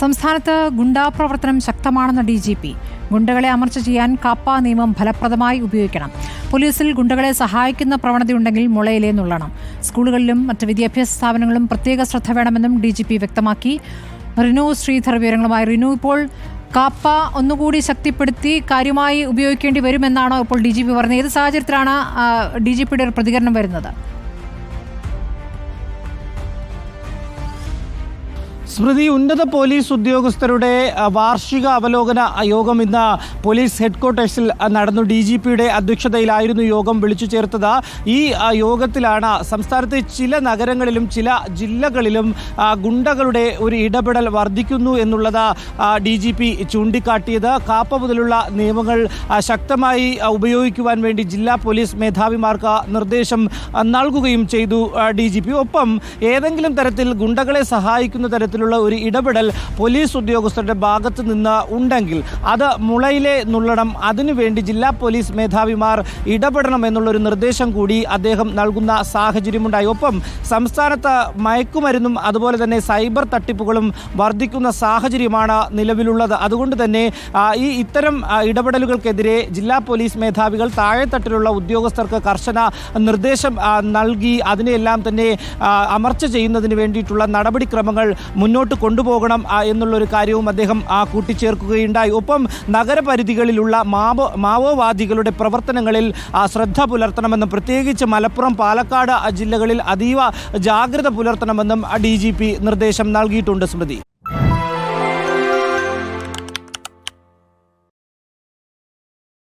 സംസ്ഥാനത്ത് ഗുണ്ടാപ്രവർത്തനം ശക്തമാണെന്ന ഡി ജി പി. ഗുണ്ടകളെ അമർച്ച ചെയ്യാൻ കാപ്പ നിയമം ഫലപ്രദമായി ഉപയോഗിക്കണം. പോലീസിൽ ഗുണ്ടകളെ സഹായിക്കുന്ന പ്രവണതയുണ്ടെങ്കിൽ മുളയിലേ നുള്ളണം. സ്കൂളുകളിലും മറ്റ് വിദ്യാഭ്യാസ സ്ഥാപനങ്ങളിലും പ്രത്യേക ശ്രദ്ധ വേണമെന്നും ഡി ജി പി വ്യക്തമാക്കി. റിനു ശ്രീധർ വിവരങ്ങളുമായി റിനു ഇപ്പോൾ കാപ്പ ഒന്നുകൂടി ശക്തിപ്പെടുത്തി കാര്യമായി ഉപയോഗിക്കേണ്ടി വരുമെന്നാണോ ഇപ്പോൾ ഡി ജി പി പറഞ്ഞത്. ഏത് സാഹചര്യത്തിലാണ് ഡി ജി പിയുടെ പ്രതികരണം വരുന്നത്? സ്മൃതി ഉന്നത പോലീസ് ഉദ്യോഗസ്ഥരുടെ വാർഷിക അവലോകന യോഗം ഇന്ന് പോലീസ് ഹെഡ്ക്വാർട്ടേഴ്സിൽ നടന്നു. ഡി ജി പിയുടെ അധ്യക്ഷതയിലായിരുന്നു യോഗം വിളിച്ചു ചേർത്തത്. ഈ യോഗത്തിലാണ് സംസ്ഥാനത്തെ ചില നഗരങ്ങളിലും ചില ജില്ലകളിലും ഗുണ്ടകളുടെ ഒരു ഇടപെടൽ വർദ്ധിക്കുന്നു എന്നുള്ളത് ഡി ജി പി ചൂണ്ടിക്കാട്ടിയത്. കാപ്പ മുതലുള്ള നിയമങ്ങൾ ശക്തമായി ഉപയോഗിക്കുവാൻ വേണ്ടി ജില്ലാ പോലീസ് മേധാവിമാർക്ക് നിർദ്ദേശം നൽകുകയും ചെയ്തു ഡി ജി പി. ഒപ്പം ഏതെങ്കിലും തരത്തിൽ ഗുണ്ടകളെ സഹായിക്കുന്ന തരത്തിലുള്ള ഒരു ഇടപെടൽ പോലീസ് ഉദ്യോഗസ്ഥരുടെ ഭാഗത്ത് നിന്ന് ഉണ്ടെങ്കിൽ അത് മുളയിലെ നുള്ളണം അതിനുവേണ്ടി ജില്ലാ പോലീസ് മേധാവിമാർ ഇടപെടണം എന്നുള്ളൊരു നിർദ്ദേശം കൂടി അദ്ദേഹം നൽകുന്ന സാഹചര്യമുണ്ടായി. ഒപ്പം സംസ്ഥാനത്ത് മയക്കുമരുന്നും അതുപോലെ തന്നെ സൈബർ തട്ടിപ്പുകളും വർദ്ധിക്കുന്ന സാഹചര്യമാണ് നിലവിലുള്ളത്. അതുകൊണ്ട് തന്നെ ഈ ഇത്തരം ഇടപെടലുകൾക്കെതിരെ ജില്ലാ പോലീസ് മേധാവികൾ താഴെത്തട്ടിലുള്ള ഉദ്യോഗസ്ഥർക്ക് കർശന നിർദ്ദേശം നൽകി അതിനെയെല്ലാം തന്നെ അമർച്ച ചെയ്യുന്നതിന് വേണ്ടിയിട്ടുള്ള നടപടിക്രമങ്ങൾ മുന്നോട്ട് കൊണ്ടുപോകണം ആ, എന്നുള്ളൊരു കാര്യവും അദ്ദേഹം ആ, കൂട്ടിച്ചേർക്കുകയുണ്ടായി. ഒപ്പം നഗരപരിധികളിലുള്ള മാവോ മാവോവാദികളുടെ പ്രവർത്തനങ്ങളിൽ ശ്രദ്ധ പുലർത്തണമെന്നും പ്രത്യേകിച്ച് മലപ്പുറം പാലക്കാട് ജില്ലകളിൽ അതീവ ജാഗ്രത പുലർത്തണമെന്നും ഡി നിർദ്ദേശം നൽകിയിട്ടുണ്ട് സ്മൃതി.